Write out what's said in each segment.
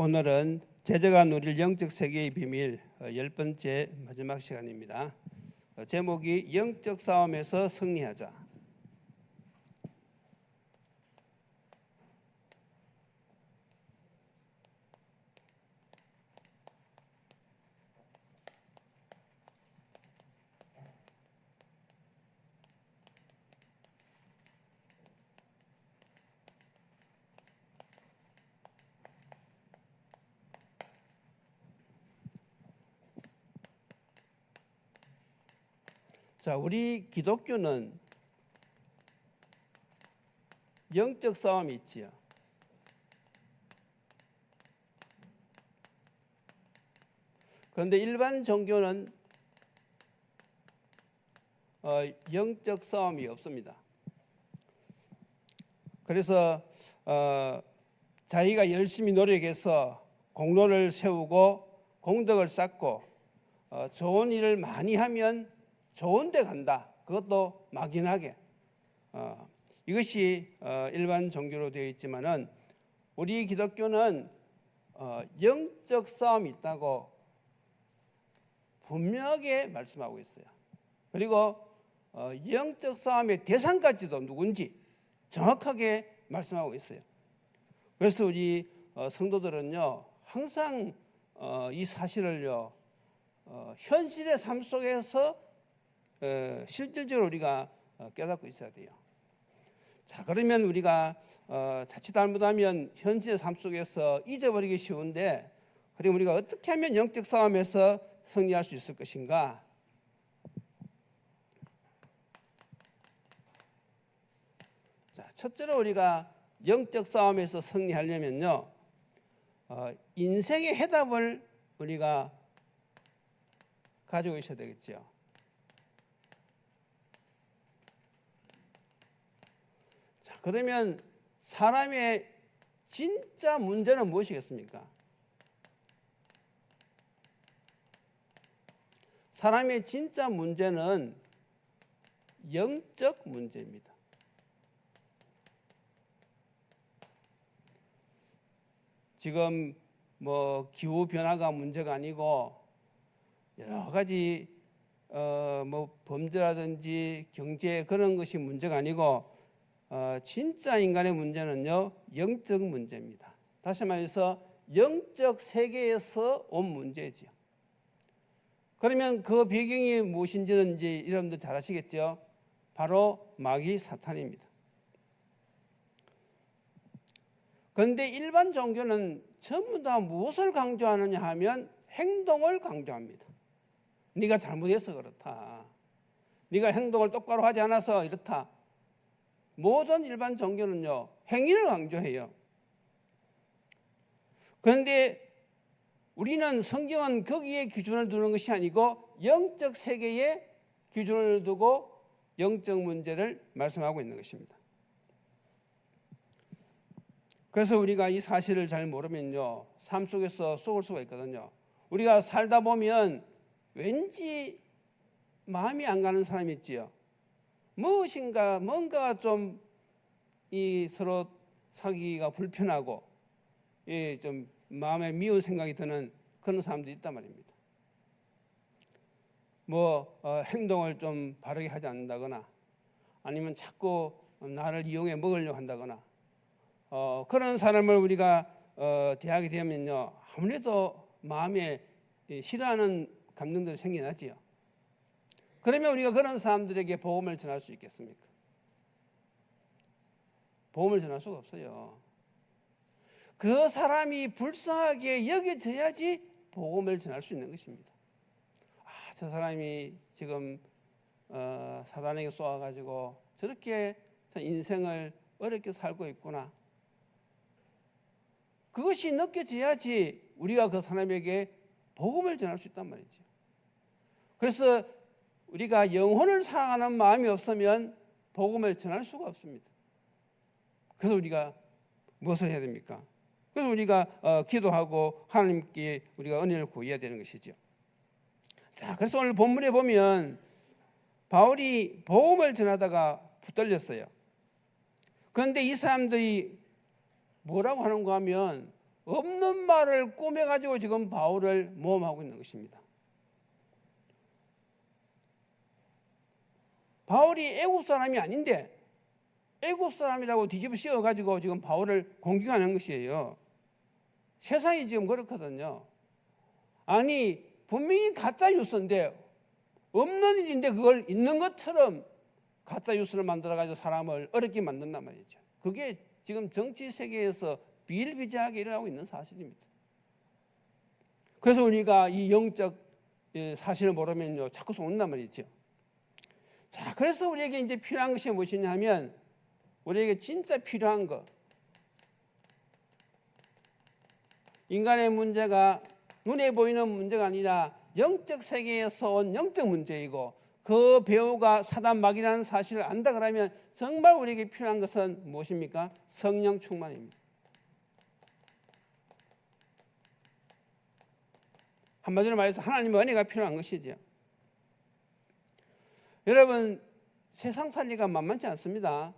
오늘은 제자가 누릴 영적 세계의 비밀 어, 열 번째 마지막 시간입니다. 어, 제목이 영적 싸움에서 승리하자. 자, 우리 기독교는 영적 싸움이 있지요. 그런데 일반 종교는 어, 영적 싸움이 없습니다. 그래서 어, 자기가 열심히 노력해서 공로를 세우고 공덕을 쌓고 어, 좋은 일을 많이 하면 좋은 데 간다. 그것도 막연하게. 어, 이것이 어, 일반 종교로 되어 있지만은 우리 기독교는 어, 영적 싸움이 있다고 분명하게 말씀하고 있어요. 그리고 어, 영적 싸움의 대상까지도 누군지 정확하게 말씀하고 있어요. 그래서 우리 어, 성도들은요 항상 어, 이 사실을요 어, 현실의 삶 속에서 어, 실질적으로 우리가 어, 깨닫고 있어야 돼요. 자 그러면 우리가 어, 자칫 잘못하면 현실의 삶 속에서 잊어버리기 쉬운데 그럼 우리가 어떻게 하면 영적 싸움에서 승리할 수 있을 것인가? 자 첫째로 우리가 영적 싸움에서 승리하려면요 어, 인생의 해답을 우리가 가지고 있어야 되겠죠. 그러면 사람의 진짜 문제는 무엇이겠습니까? 사람의 진짜 문제는 영적 문제입니다. 지금 뭐 기후 변화가 문제가 아니고 여러 가지 어 뭐 범죄라든지 경제 그런 것이 문제가 아니고 어 진짜 인간의 문제는요 영적 문제입니다. 다시 말해서 영적 세계에서 온 문제지요. 그러면 그 배경이 무엇인지는 이제 여러분들 잘 아시겠죠? 바로 마귀 사탄입니다. 그런데 일반 종교는 전부 다 무엇을 강조하느냐 하면 행동을 강조합니다. 네가 잘못해서 그렇다. 네가 행동을 똑바로 하지 않아서 이렇다. 모든 일반 종교는요 행위를 강조해요. 그런데 우리는 성경은 거기에 기준을 두는 것이 아니고 영적 세계에 기준을 두고 영적 문제를 말씀하고 있는 것입니다. 그래서 우리가 이 사실을 잘 모르면요 삶 속에서 속을 수가 있거든요. 우리가 살다 보면 왠지 마음이 안 가는 사람이 있지요. 무엇인가 뭔가 좀 이 서로 사귀기가 불편하고 좀 마음에 미운 생각이 드는 그런 사람들이 있단 말입니다. 뭐 어, 행동을 좀 바르게 하지 않는다거나 아니면 자꾸 나를 이용해 먹으려고 한다거나 어, 그런 사람을 우리가 어, 대하게 되면요 아무래도 마음에 싫어하는 감정들이 생겨나지요. 그러면 우리가 그런 사람들에게 복음을 전할 수 있겠습니까? 복음을 전할 수가 없어요. 그 사람이 불쌍하게 여겨져야지 복음을 전할 수 있는 것입니다. 아, 저 사람이 지금 어, 사단에게 쏘아가지고 저렇게 인생을 어렵게 살고 있구나. 그것이 느껴져야지 우리가 그 사람에게 복음을 전할 수 있단 말이죠. 그래서 우리가 영혼을 사랑하는 마음이 없으면 복음을 전할 수가 없습니다. 그래서 우리가 무엇을 해야 됩니까? 그래서 우리가 어, 기도하고 하나님께 우리가 은혜를 구해야 되는 것이죠. 자, 그래서 오늘 본문에 보면 바울이 복음을 전하다가 붙들렸어요. 그런데 이 사람들이 뭐라고 하는가 하면 없는 말을 꾸며 가지고 지금 바울을 모험하고 있는 것입니다. 바울이 애국 사람이 아닌데 애국 사람이라고 뒤집어 씌워 가지고 지금 바울을 공격하는 것이에요. 세상이 지금 그렇거든요. 아니 분명히 가짜 뉴스인데 없는 일인데 그걸 있는 것처럼 가짜 뉴스를 만들어 가지고 사람을 어렵게 만든단 말이죠. 그게 지금 정치 세계에서 비일비재하게 일어나고 있는 사실입니다. 그래서 우리가 이 영적 예, 사실을 모르면요 자꾸 속는단 말이죠. 자, 그래서 우리에게 이제 필요한 것이 무엇이냐 하면 우리에게 진짜 필요한 것. 인간의 문제가 눈에 보이는 문제가 아니라 영적 세계에서 온 영적 문제이고 그 배우가 사단 막이라는 사실을 안다 그러면 정말 우리에게 필요한 것은 무엇입니까? 성령 충만입니다. 한마디로 말해서 하나님의 은혜가 필요한 것이죠. 여러분 세상 살리가 만만치 않습니다.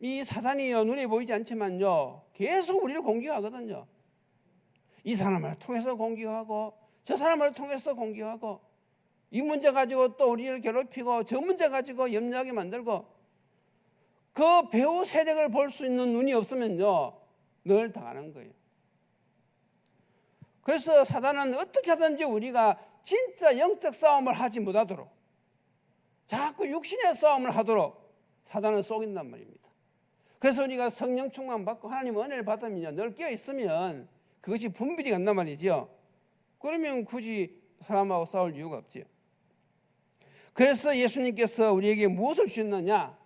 이 사단이요 눈에 보이지 않지만요 계속 우리를 공격하거든요. 이 사람을 통해서 공격하고 저 사람을 통해서 공격하고 이 문제 가지고 또 우리를 괴롭히고 저 문제 가지고 염려하게 만들고 그 배우 세력을 볼 수 있는 눈이 없으면요 늘 당하는 거예요. 그래서 사단은 어떻게 하든지 우리가 진짜 영적 싸움을 하지 못하도록 자꾸 육신의 싸움을 하도록 사단을 속인단 말입니다. 그래서 우리가 성령 충만 받고 하나님 은혜를 받으면요 늘 깨어 있으면 그것이 분별이 간단 말이죠. 그러면 굳이 사람하고 싸울 이유가 없지요. 그래서 예수님께서 우리에게 무엇을 주셨느냐?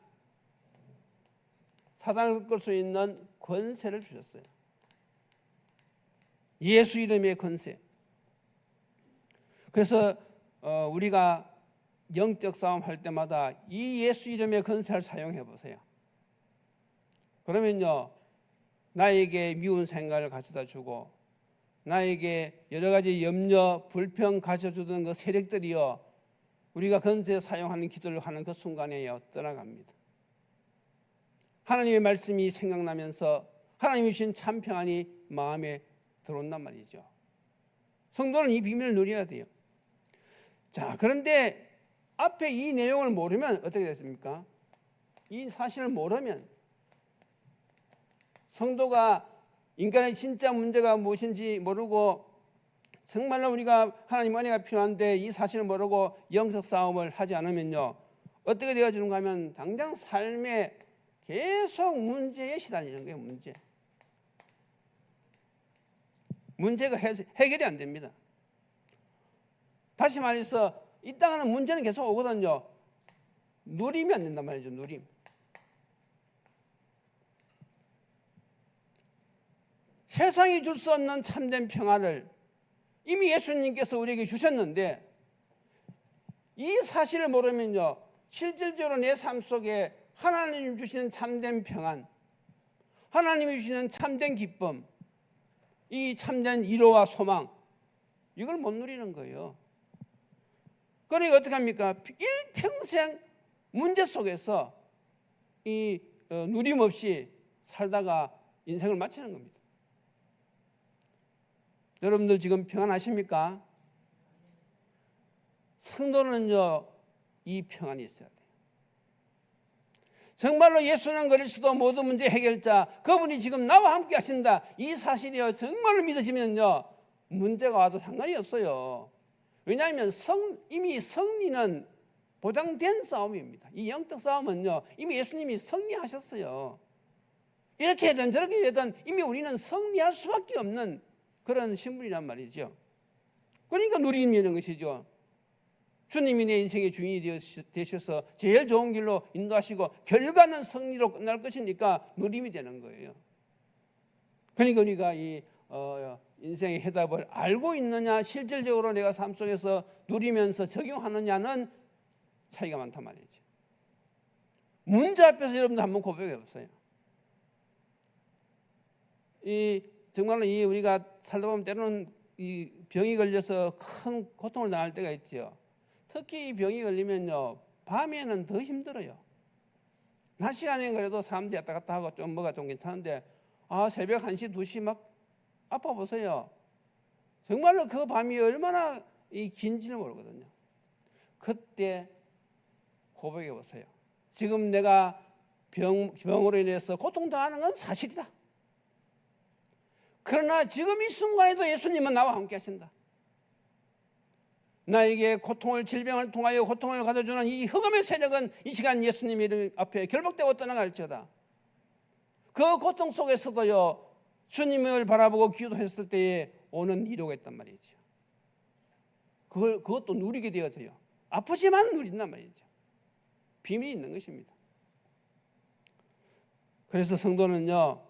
사단을 끌 수 있는 권세를 주셨어요. 예수 이름의 권세. 그래서 어, 우리가 영적 싸움 할 때마다 이 예수 이름의 권세를 사용해 보세요. 그러면요 나에게 미운 생각을 가져다 주고 나에게 여러 가지 염려, 불평 가져주던 그 세력들이요 우리가 건세 사용하는 기도를 하는 그 순간에요 떠나갑니다. 하나님의 말씀이 생각나면서 하나님이 주신 참 평안이 마음에 들어온단 말이죠. 성도는 이 비밀을 누려야 돼요. 자, 그런데 앞에 이 내용을 모르면 어떻게 됐습니까? 이 사실을 모르면 성도가 인간의 진짜 문제가 무엇인지 모르고 정말로 우리가 하나님 은혜가 필요한데 이 사실을 모르고 영적 싸움을 하지 않으면요. 어떻게 되어지는가 하면 당장 삶에 계속 문제에 시달리는 거예요 문제. 문제가 해결이 안 됩니다 다시 말해서 이 땅에는 문제는 계속 오거든요. 누리면 안 된단 말이죠 누림. 세상이 줄 수 없는 참된 평화를 이미 예수님께서 우리에게 주셨는데 이 사실을 모르면요 실질적으로 내 삶 속에 하나님이 주시는 참된 평안 하나님이 주시는 참된 기쁨 이 참된 위로와 소망 이걸 못 누리는 거예요 그러니까 어떻게 합니까 일평생 문제 속에서 이 어, 누림 없이 살다가 인생을 마치는 겁니다 여러분들 지금 평안하십니까? 성도는요, 이 평안이 있어야 돼요. 정말로 예수는 그리스도 모든 문제 해결자, 그분이 지금 나와 함께 하신다. 이 사실이요, 정말로 믿으시면요, 문제가 와도 상관이 없어요. 왜냐하면 성, 이미 승리는 보장된 싸움입니다. 이 영적 싸움은요, 이미 예수님이 승리하셨어요. 이렇게 되든 저렇게 되든 이미 우리는 승리할 수밖에 없는 그런 신분이란 말이죠. 그러니까 누리면 되는 것이죠. 주님이 내 인생의 주인이 되셔서 제일 좋은 길로 인도하시고 결과는 승리로 끝날 것이니까 누림이 되는 거예요. 그러니까 우리가 이 어, 인생의 해답을 알고 있느냐, 실질적으로 내가 삶 속에서 누리면서 적용하느냐는 차이가 많단 말이죠. 문제 앞에서 여러분들 한번 고백해 보세요. 이 정말로 이 우리가 살다 보면 때로는 이 병이 걸려서 큰 고통을 당할 때가 있지요. 특히 이 병이 걸리면요 밤에는 더 힘들어요. 낮 시간에 그래도 사람들이 왔다 갔다 하고 좀 뭐가 좀 괜찮은데 아 새벽 1시 2시 막 아파 보세요. 정말로 그 밤이 얼마나 이 긴지를 모르거든요. 그때 고백해 보세요. 지금 내가 병, 병으로 인해서 고통당하는 건 사실이다. 그러나 지금 이 순간에도 예수님은 나와 함께 하신다. 나에게 고통을 질병을 통하여 고통을 가져주는 이 흑암의 세력은 이 시간 예수님 이름 앞에 결박되고 떠나갈지어다. 그 고통 속에서도요 주님을 바라보고 기도했을 때에 오는 위로가 있단 말이죠. 그걸 그것도 누리게 되어져요. 아프지만 누린단 말이죠. 비밀이 있는 것입니다. 그래서 성도는요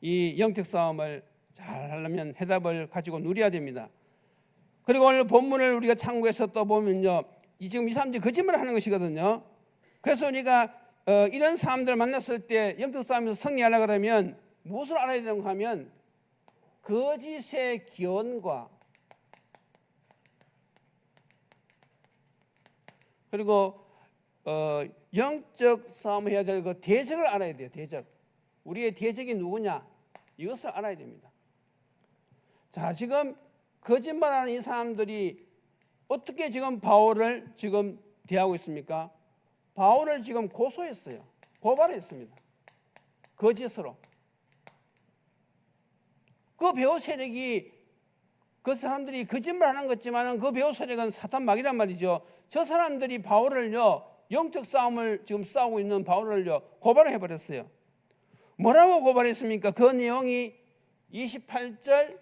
이 영적 싸움을 잘 하려면 해답을 가지고 누려야 됩니다. 그리고 오늘 본문을 우리가 참고해서 또 보면요. 이 지금 이 사람들이 거짓말을 하는 것이거든요. 그래서 우리가 어, 이런 사람들을 만났을 때 영적 싸움에서 승리하려 그러면 무엇을 알아야 되는가 하면 거짓의 기원과 그리고 어, 영적 싸움을 해야 될 그 대적을 알아야 돼요. 대적. 우리의 대적이 누구냐? 이것을 알아야 됩니다. 자, 지금 거짓말하는 이 사람들이 어떻게 지금 바울을 지금 대하고 있습니까? 바울을 지금 고소했어요. 고발했습니다. 거짓으로. 그 배우 세력이 그 사람들이 거짓말 하는 것지만은 그 배우 세력은 사탄 막이란 말이죠. 저 사람들이 바울을요 영적 싸움을 지금 싸우고 있는 바울을요 고발을 해버렸어요. 뭐라고 고발했습니까? 그 내용이 28절,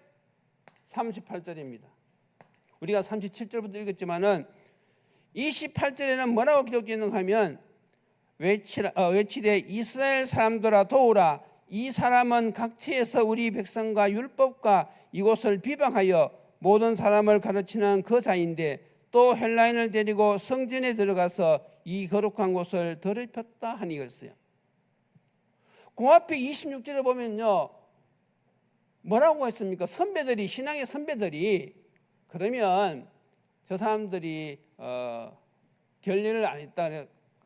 38절입니다. 우리가 37절부터 읽었지만은 28절에는 뭐라고 기록되어 있는가 하면 외치라, 어, 외치되 이스라엘 사람들아 도우라 이 사람은 각지에서 우리 백성과 율법과 이곳을 비방하여 모든 사람을 가르치는 그 자인데 또 헬라인을 데리고 성전에 들어가서 이 거룩한 곳을 더럽혔다 하니. 그 앞에 26절에 보면요. 뭐라고 했습니까? 선배들이 신앙의 선배들이 그러면 저 사람들이 어, 결례를 안 했다.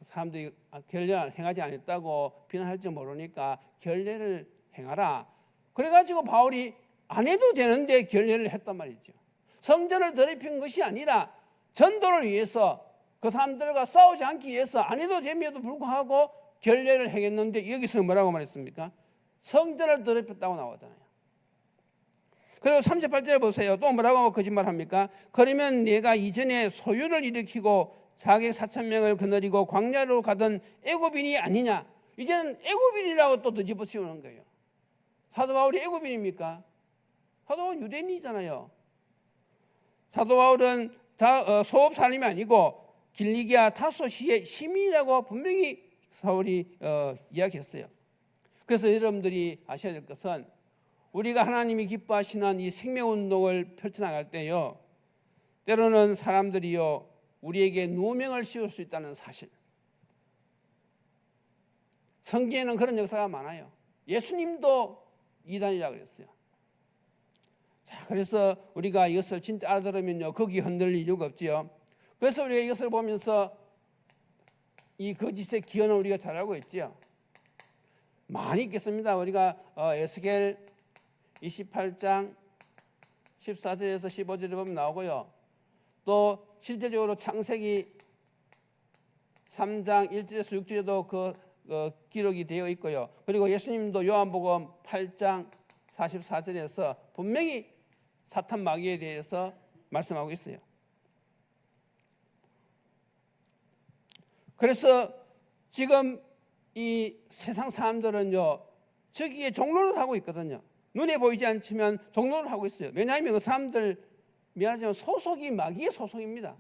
그 사람들이 결례를 행하지 않았다고 비난할지 모르니까 결례를 행하라. 그래가지고 바울이 안 해도 되는데 결례를 했단 말이죠. 성전을 더럽힌 것이 아니라 전도를 위해서 그 사람들과 싸우지 않기 위해서 안 해도 됨에도 불구하고 결례를 행했는데 여기서 뭐라고 말했습니까? 성전을 더럽혔다고 나오잖아요. 그리고 38절에 보세요. 또 뭐라고 거짓말합니까? 그러면 내가 이전에 소유를 일으키고 자기 4천 명을 거느리고 광야로 가던 애굽인이 아니냐? 이제는 애굽인이라고 또 뒤집어 씌우는 거예요. 사도 바울이 애굽인입니까? 사도 바울 유대인이잖아요. 사도 바울은 다 어, 소업 사람이 아니고 길리기아 타소시의 시민이라고 분명히 사울이 어, 이야기했어요. 그래서 여러분들이 아셔야 될 것은 우리가 하나님이 기뻐하시는 이 생명 운동을 펼쳐나갈 때요, 때로는 사람들이요, 우리에게 누명을 씌울 수 있다는 사실. 성경에는 그런 역사가 많아요. 예수님도 이단이라고 그랬어요. 자, 그래서 우리가 이것을 진짜 알아들으면요, 거기 흔들릴 이유가 없지요. 그래서 우리가 이것을 보면서 이 거짓의 기원을 우리가 잘 알고 있지요. 많이 있겠습니다. 우리가 어, 에스겔 28장 14절에서 15절에 보면 나오고요. 또 실제적으로 창세기 3장 1절에서 6절에도 그 어, 기록이 되어 있고요. 그리고 예수님도 요한복음 8장 44절에서 분명히 사탄 마귀에 대해서 말씀하고 있어요. 그래서 지금 이 세상 사람들은요, 저기에 종로를 하고 있거든요. 눈에 보이지 않지만 종로를 하고 있어요. 왜냐하면 그 사람들 미안하지만 소속이 마귀의 소속입니다.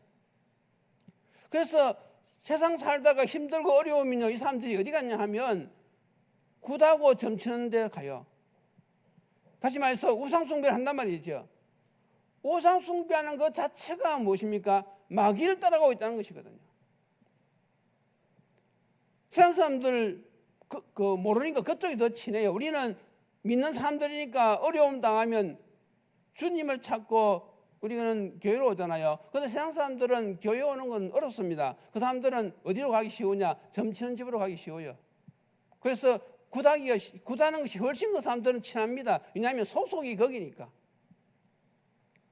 그래서 세상 살다가 힘들고 어려우면요, 이 사람들이 어디 갔냐 하면 굿하고 점치는 데 가요. 다시 말해서 우상숭배를 한단 말이죠. 우상숭배하는 것 자체가 무엇입니까? 마귀를 따라가고 있다는 것이거든요. 세상 사람들 그, 그 모르니까 그쪽이 더 친해요. 우리는 믿는 사람들이니까 어려움 당하면 주님을 찾고 우리는 교회로 오잖아요. 그런데 세상 사람들은 교회 오는 건 어렵습니다. 그 사람들은 어디로 가기 쉬우냐? 점치는 집으로 가기 쉬워요. 그래서 구다기가 구다는 것이 훨씬 그 사람들은 친합니다. 왜냐하면 소속이 거기니까.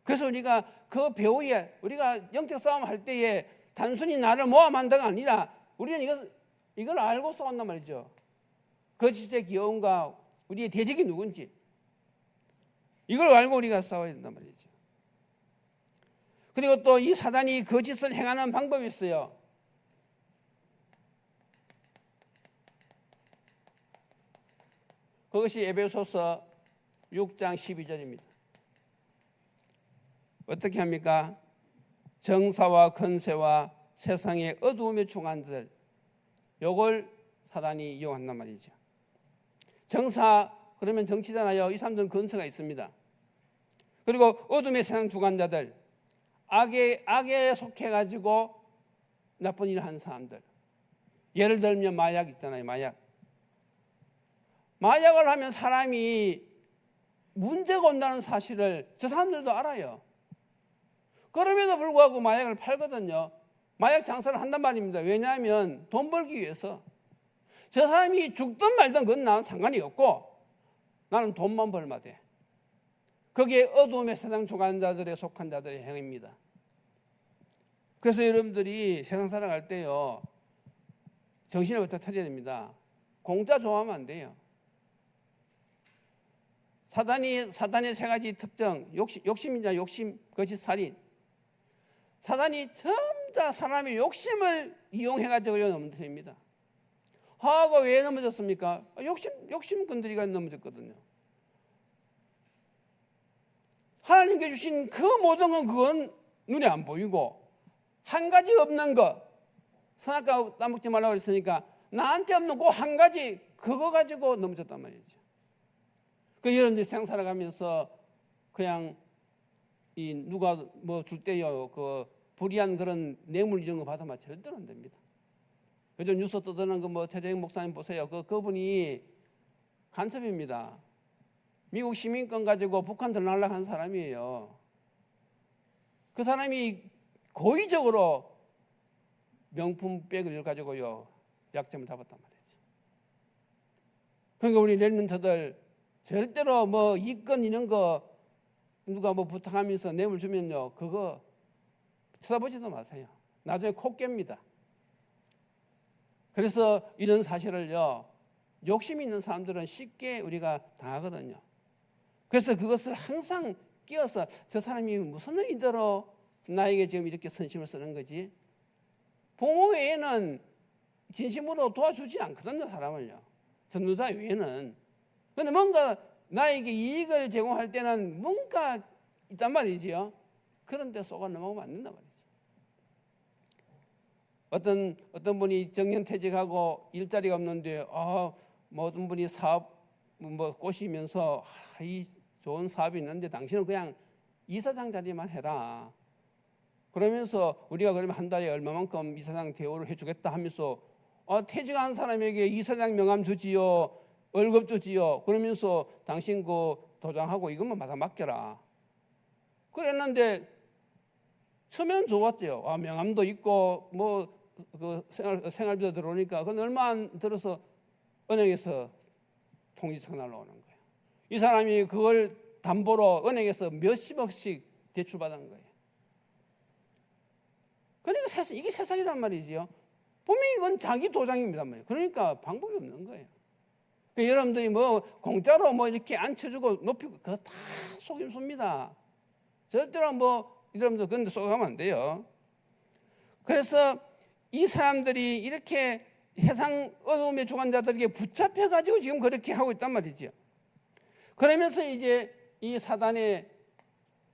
그래서 우리가 그 배후에 우리가 영적 싸움 할 때에 단순히 나를 모아 만다가 아니라 우리는 이걸 이걸 알고 싸운단 말이죠. 거짓의 기여움과 우리의 대적이 누군지 이걸 알고 우리가 싸워야 된단 말이죠. 그리고 또 이 사단이 거짓을 행하는 방법이 있어요. 그것이 에베소서 6장 12절입니다. 어떻게 합니까? 정사와 건세와 세상의 어두움에 충한 자들 요걸 사단이 이용한단 말이죠. 정사 그러면 정치잖아요. 이 사람들은 건세가 있습니다. 그리고 어둠의 세상 주관자들 악에 악에 속해 가지고 나쁜 일을 하는 사람들. 예를 들면 마약 있잖아요. 마약. 마약을 하면 사람이 문제가 온다는 사실을 저 사람들도 알아요. 그럼에도 불구하고 마약을 팔거든요. 마약 장사를 한단 말입니다. 왜냐하면 돈 벌기 위해서. 저 사람이 죽든 말든 그건 나는 상관이 없고 나는 돈만 벌면 돼. 그게 어두움의 세상 조간자들에 속한 자들의 행위입니다. 그래서 여러분들이 세상 살아갈 때요 정신을 부터 차려야 됩니다. 공짜 좋아하면 안 돼요. 사단이 사단의 세 가지 특征욕심 욕심이냐 욕심 거짓 살인 사단이 전부 다 사람의 욕심을 이용해 가지고 넘어집니다. 하하가 왜 넘어졌습니까? 욕심 욕심꾼들이가 넘어졌거든요. 하나님께 주신 그 모든 건 그건 눈에 안 보이고 한 가지 없는 것 선악과 따먹지 말라고 그랬으니까 나한테 없는 그 한 가지 그거 가지고 넘어졌단 말이죠. 그 여러분들 생살아가면서 그냥 이 누가 뭐 줄 때요 그 불이한 그런 뇌물 이런 거 받아면 절대로 안 됩니다. 요즘 뉴스 떠드는 그 뭐 최재형 목사님 보세요. 그 그분이 간첩입니다. 미국 시민권 가지고 북한 들날락한 사람이에요. 그 사람이 고의적으로 명품 백을 가지고요 약점을 잡았단 말이죠. 그러니까 우리 랩런트들 절대로 뭐 이건 이런 거 누가 뭐 부탁하면서 뇌물 주면요 그거 쳐다보지도 마세요. 나중에 코 깹니다. 그래서 이런 사실을요 욕심 있는 사람들은 쉽게 우리가 당하거든요. 그래서 그것을 항상 끼어서 저 사람이 무슨 의도로 나에게 지금 이렇게 선심을 쓰는 거지? 부모 외에는 진심으로 도와주지 않거든요, 사람을요. 전도자 외에는. 근데 뭔가 나에게 이익을 제공할 때는 뭔가 있단 말이지요. 그런데 속아 넘어가면 안 된단 말이지. 어떤 어떤 분이 정년퇴직하고 일자리가 없는데 아, 뭐 어떤 분이 사업 뭐 꼬시면서 아, 이 좋은 사업이 있는데 당신은 그냥 이사장 자리만 해라. 그러면서 우리가 그러면 한 달에 얼마만큼 이사장 대우를 해주겠다 하면서 아, 퇴직한 사람에게 이사장 명함 주지요, 월급 주지요. 그러면서 당신 그 도장하고 이것만 받아 맡겨라. 그랬는데 처음엔 좋았죠. 아, 명함도 있고 뭐 그 생활 생활비도 들어오니까 그건 얼마 안 들어서 은행에서 통지서 날라오는 거예요. 이 사람이 그걸 담보로 은행에서 몇십억씩 대출받은 거예요. 그러니까 세상, 이게 세상이란 말이지요. 분명히 이건 자기 도장입니다. 그러니까 방법이 없는 거예요. 그러니까 여러분들이 뭐 공짜로 뭐 이렇게 앉혀주고 높이고 그거 다 속임수입니다. 절대로 뭐 여러분들 그런데 속아가면 안 돼요. 그래서 이 사람들이 이렇게 세상 어둠의 주관자들에게 붙잡혀 가지고 지금 그렇게 하고 있단 말이죠. 그러면서 이제 이 사단의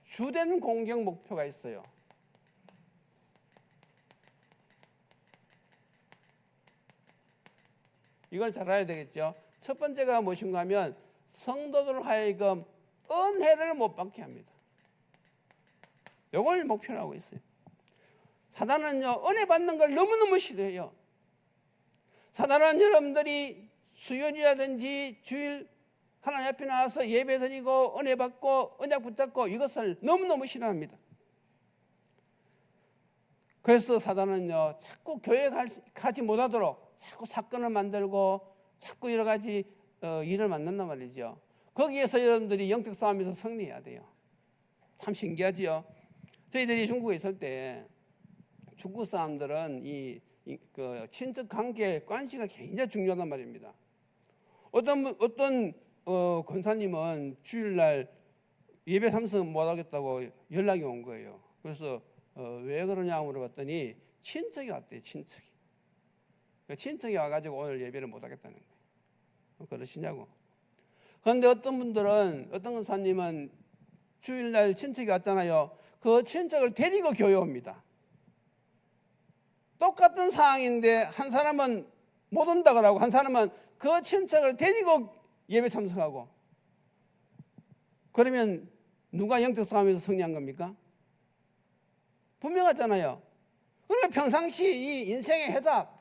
주된 공격 목표가 있어요. 이걸 잘 알아야 되겠죠. 첫 번째가 무엇인가 하면 성도들 하여금 은혜를 못 받게 합니다. 이걸 목표로 하고 있어요. 사단은요, 은혜 받는 걸 너무너무 싫어해요. 사단은 여러분들이 수요일이라든지 주일 하나님 앞에 나와서 예배 드리고 은혜 받고 언약 붙잡고 이것을 너무너무 싫어합니다. 그래서 사단은요, 자꾸 교회 가지 못하도록 자꾸 사건을 만들고 자꾸 여러 가지 어, 일을 만난단 말이죠. 거기에서 여러분들이 영적 싸움에서 승리해야 돼요. 참 신기하지요. 저희들이 중국에 있을 때 중국 사람들은 이, 이, 그 친척 관계 관시가 굉장히 중요하단 말입니다. 어떤 분- 어떤 어, 권사님은 주일날 예배 참석 못 하겠다고 연락이 온 거예요. 그래서 어, 왜 그러냐 물어봤더니 친척이 왔대요. 친척이. 그 친척이 와가지고 오늘 예배를 못 하겠다는 거예요. 그러시냐고. 그런데 어떤 분들은 어떤 권사님은 주일날 친척이 왔잖아요. 그 친척을 데리고 교회 옵니다. 똑같은 상황인데 한 사람은 못 온다 그러고 한 사람은 그 친척을 데리고 예배 참석하고 그러면 누가 영적 싸움에서 승리한 겁니까? 분명하잖아요. 그러니까 평상시 이 인생의 해답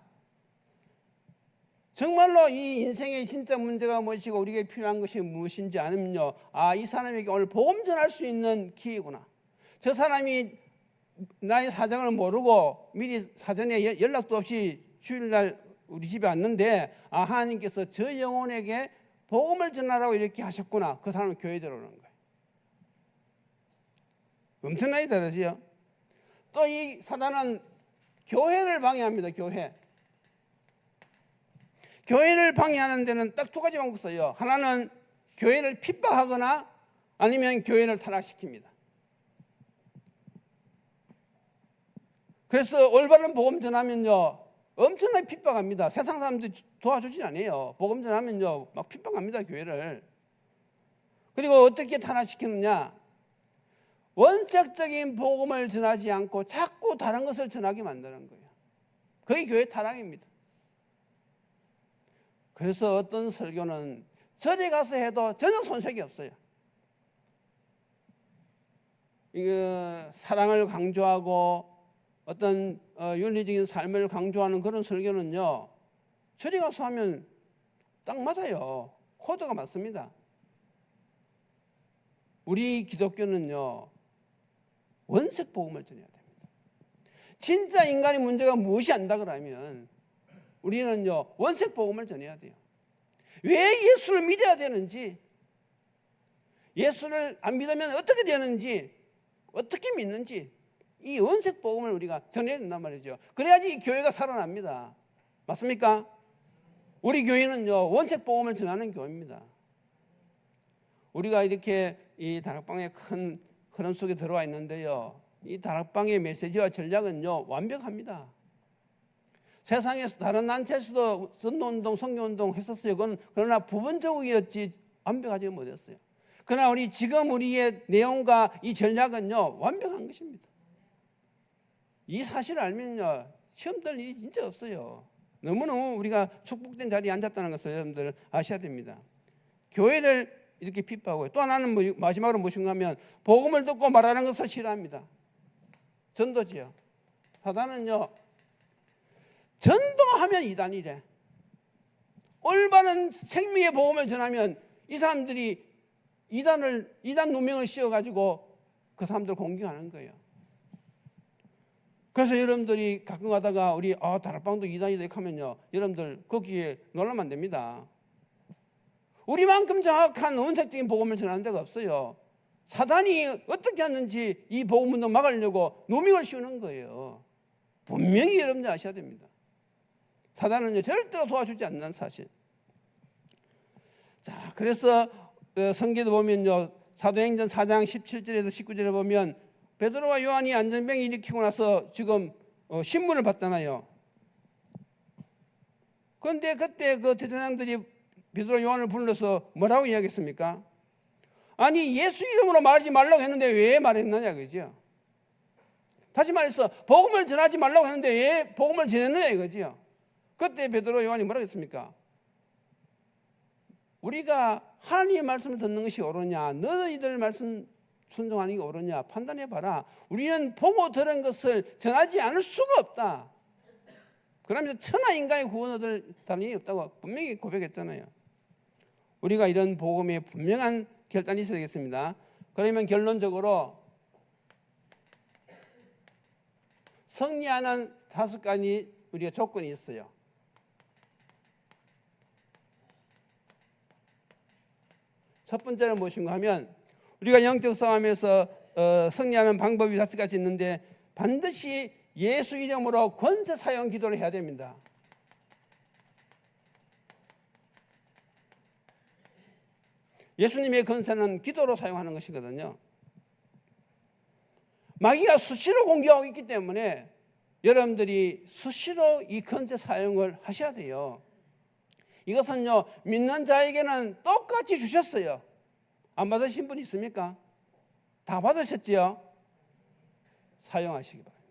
정말로 이 인생의 진짜 문제가 무엇이고 우리에게 필요한 것이 무엇인지 아면요. 아, 이 사람에게 오늘 복음 전할 수 있는 기회구나. 저 사람이 나의 사정을 모르고 미리 사전에 여- 연락도 없이 주일날 우리 집에 왔는데 아, 하나님께서 저 영혼에게 복음을 전하라고 이렇게 하셨구나. 그 사람은 교회 들어오는 거예요. 엄청나게 다르지요. 또 이 사단은 교회를 방해합니다. 교회. 교회를 방해하는 데는 딱 두 가지 방법 써요. 하나는 교회를 핍박하거나 아니면 교회를 타락시킵니다. 그래서 올바른 복음 전하면요 엄청나게 핍박합니다. 세상 사람들이 도와주지 않아요. 복음 전하면요 막 핍박합니다 교회를. 그리고 어떻게 타락시키느냐? 원색적인 복음을 전하지 않고 자꾸 다른 것을 전하게 만드는 거예요. 그게 교회 타락입니다. 그래서 어떤 설교는 절에 가서 해도 전혀 손색이 없어요. 이거 사랑을 강조하고 어떤 어, 윤리적인 삶을 강조하는 그런 설교는요. 절에 가서 하면 딱 맞아요. 코드가 맞습니다. 우리 기독교는요. 원색 복음을 전해야 됩니다. 진짜 인간의 문제가 무엇이 안다 그러면 우리는요 원색 복음을 전해야 돼요. 왜 예수를 믿어야 되는지, 예수를 안 믿으면 어떻게 되는지, 어떻게 믿는지 이 원색 복음을 우리가 전해야 된단 말이죠. 그래야지 이 교회가 살아납니다. 맞습니까? 우리 교회는요 원색 복음을 전하는 교회입니다. 우리가 이렇게 이 다락방에 큰 흐름 속에 들어와 있는데요. 이 다락방의 메시지와 전략은요 완벽합니다. 세상에서 다른 단체에서도 선도운동, 성교운동 했었어요. 그건 그러나 부분적이었지 완벽하지 못했어요. 그러나 우리 지금 우리의 내용과 이 전략은요 완벽한 것입니다. 이 사실을 알면요 시험 들 일이 진짜 없어요. 너무너무 우리가 축복된 자리에 앉았다는 것을 여러분들 아셔야 됩니다. 교회를 이렇게 핍박하고 또 하나는 뭐 마지막으로 무엇인가 하면 복음을 듣고 말하는 것을 싫어합니다. 전도지요. 사단은요 전도하면 이단이래. 올바른 생명의 복음을 전하면 이 사람들이 이단을 이단 누명을 씌워 가지고 그 사람들 공격하는 거예요. 그래서 여러분들이 가끔 가다가 우리 아 다락방도 이단이다 이렇게 하면요. 여러분들 거기에 놀라면 안 됩니다. 우리만큼 정확한 원색적인 복음을 전하는 데가 없어요. 사단이 어떻게 하는지 이 복음 운동 막으려고 누명을 씌우는 거예요. 분명히 여러분들 아셔야 됩니다. 사단은요 절대로 도와주지 않는 사실. 자, 그래서 어, 성경도 보면요 사도행전 4장 17절에서 19절에 보면 베드로와 요한이 안전병 일으키고 나서 지금 어, 신문을 받잖아요. 그런데 그때 그 대제사장들이 베드로 요한을 불러서 뭐라고 이야기했습니까? 아니 예수 이름으로 말하지 말라고 했는데 왜 말했느냐 그죠? 다시 말해서 복음을 전하지 말라고 했는데 왜 복음을 전했느냐 이거지요. 그때 베드로 요한이 뭐라고 했습니까? 우리가 하나님의 말씀을 듣는 것이 옳으냐 너희들 말씀 순종하는 게 옳으냐 판단해 봐라. 우리는 보고 들은 것을 전하지 않을 수가 없다. 그러면서 천하 인간의 구원 얻을 단위 없다고 분명히 고백했잖아요. 우리가 이런 복음에 분명한 결단이 있어야 되겠습니다. 그러면 결론적으로 승리하는 다섯 가지 우리가 조건이 있어요. 첫 번째는 무엇인가 하면 우리가 영적 싸움에서 어, 승리하는 방법이 다섯 가지 있는데 반드시 예수 이름으로 권세 사용 기도를 해야 됩니다. 예수님의 권세는 기도로 사용하는 것이거든요. 마귀가 수시로 공격하고 있기 때문에 여러분들이 수시로 이 권세 사용을 하셔야 돼요. 이것은요, 믿는 자에게는 똑같이 주셨어요. 안 받으신 분 있습니까? 다 받으셨지요? 사용하시기 바랍니다.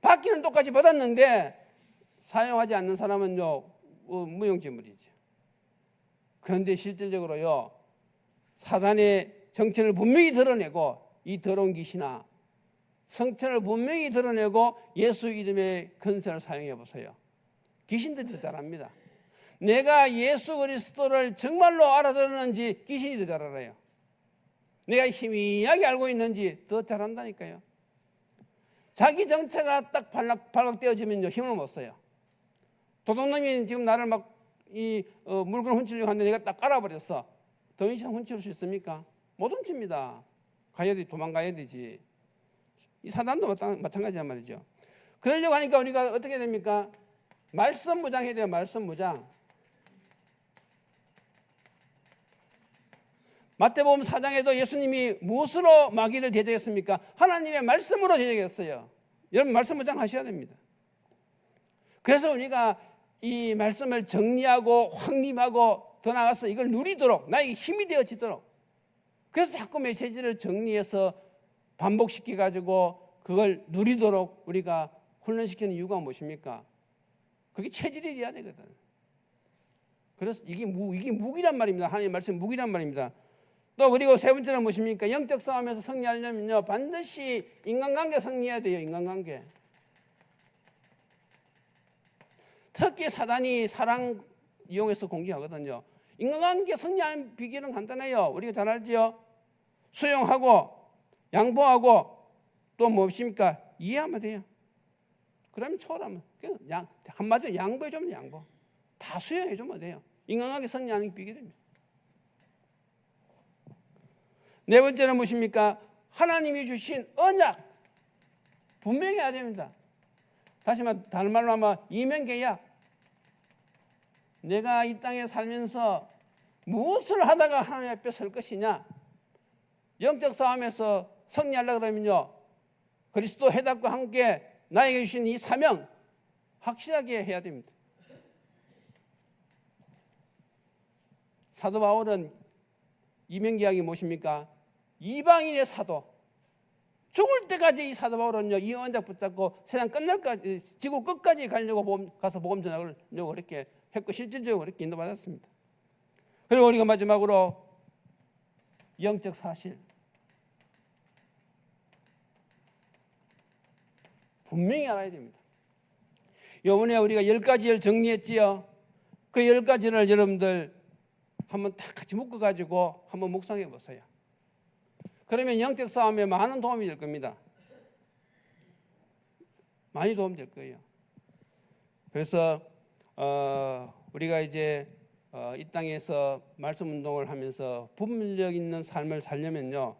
받기는 똑같이 받았는데 사용하지 않는 사람은요, 어, 무용지물이죠. 그런데 실질적으로요, 사단의 정체를 분명히 드러내고 이 더러운 귀신아 성체를 분명히 드러내고 예수 이름의 근세를 사용해 보세요. 귀신들이 더 잘합니다. 내가 예수 그리스도를 정말로 알아들었는지 귀신이 더 잘 알아요. 내가 희미하게 알고 있는지 더 잘한다니까요. 자기 정체가 딱 발락, 발각되어지면요 힘을 못 써요. 도둑놈이 지금 나를 막 이 어, 물건 훔치려고 하는데 내가 딱 깔아버렸어. 더 이상 훔칠 수 있습니까? 못 훔칩니다. 가야 돼, 도망가야 되지. 이 사단도 마찬가지란 말이죠. 그러려고 하니까 우리가 어떻게 됩니까? 말씀 무장해야 돼요. 말씀 무장. 마태복음 4장에도 예수님이 무엇으로 마귀를 대적했습니까? 하나님의 말씀으로 대적했어요. 여러분 말씀 무장 하셔야 됩니다. 그래서 우리가 이 말씀을 정리하고 확립하고 더 나아가서 이걸 누리도록 나에게 힘이 되어지도록 그래서 자꾸 메시지를 정리해서 반복시켜 가지고 그걸 누리도록 우리가 훈련시키는 이유가 무엇입니까? 그게 체질이 돼야 되거든. 그래서 이게 무 이게 무기란 말입니다. 하나님 말씀 무기란 말입니다. 또 그리고 세 번째는 무엇입니까? 영적 싸움에서 승리하려면요 반드시 인간관계 승리해야 돼요. 인간관계. 특히 사단이 사랑 이용해서 공격하거든요. 인간관계 승리하는 비결은 간단해요. 우리가 잘 알지요. 수용하고 양보하고 또 무엇입니까? 이해하면 돼요. 그러면 초월하면 양, 한마디로 양보해 주면 양보. 다 수용해 주면 돼요. 인간관계 승리하는 비결입니다. 네 번째는 무엇입니까? 하나님이 주신 언약 분명히 해야 됩니다. 다시 말 다른 말로 하면 이면계약. 내가 이 땅에 살면서 무엇을 하다가 하나님 앞에 설 것이냐? 영적 싸움에서 승리하려 그러면요. 그리스도 해답과 함께 나에게 주신 이 사명 확실하게 해야 됩니다. 사도 바울은 이명계약이 무엇입니까? 이방인의 사도. 죽을 때까지 이 사도 바울은요, 이 언약 붙잡고 세상 끝날까지, 지구 끝까지 가려고 복음, 가서 복음 전하려고 그렇게 했고, 실질적으로 그렇게 인도받았습니다. 그리고 우리가 마지막으로 영적 사실. 분명히 알아야 됩니다. 요번에 우리가 열 가지를 정리했지요. 그 열 가지를 여러분들 한번 다 같이 묶어가지고 한번 묵상해 보세요. 그러면 영적 싸움에 많은 도움이 될 겁니다. 많이 도움 될 거예요. 그래서 어, 우리가 이제 어, 이 땅에서 말씀 운동을 하면서 분별력 있는 삶을 살려면요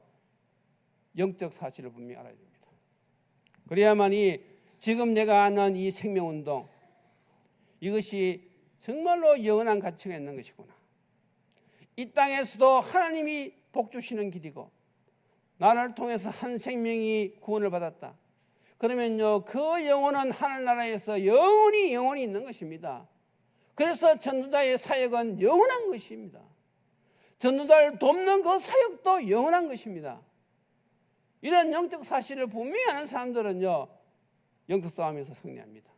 영적 사실을 분명히 알아야 됩니다. 그래야만 이 지금 내가 하는 이 생명 운동 이것이 정말로 영원한 가치가 있는 것이구나. 이 땅에서도 하나님이 복 주시는 길이고 나를 통해서 한 생명이 구원을 받았다. 그러면요, 그 영혼은 하늘나라에서 영원히 영원히 있는 것입니다. 그래서 전도자의 사역은 영원한 것입니다. 전도자를 돕는 그 사역도 영원한 것입니다. 이런 영적 사실을 분명히 아는 사람들은요, 영적 싸움에서 승리합니다.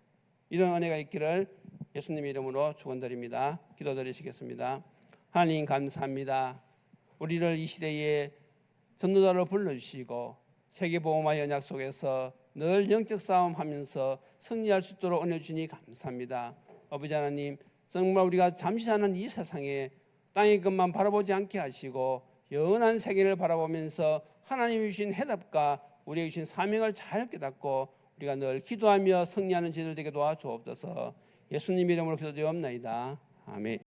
이런 은혜가 있기를 예수님의 이름으로 축원드립니다. 기도드리시겠습니다. 하나님 감사합니다. 우리를 이 시대에 전도자로 불러주시고 세계보험화 연약 속에서 늘 영적 싸움하면서 승리할 수 있도록 은혜 주니 감사합니다. 아버지 하나님 정말 우리가 잠시 사는 이 세상에 땅의 것만 바라보지 않게 하시고 영원한 세계를 바라보면서 하나님이 주신 해답과 우리에게 주신 사명을 잘 깨닫고 우리가 늘 기도하며 승리하는 제들 되게 도와주옵소서 예수님 이름으로 기도되옵나이다. 아멘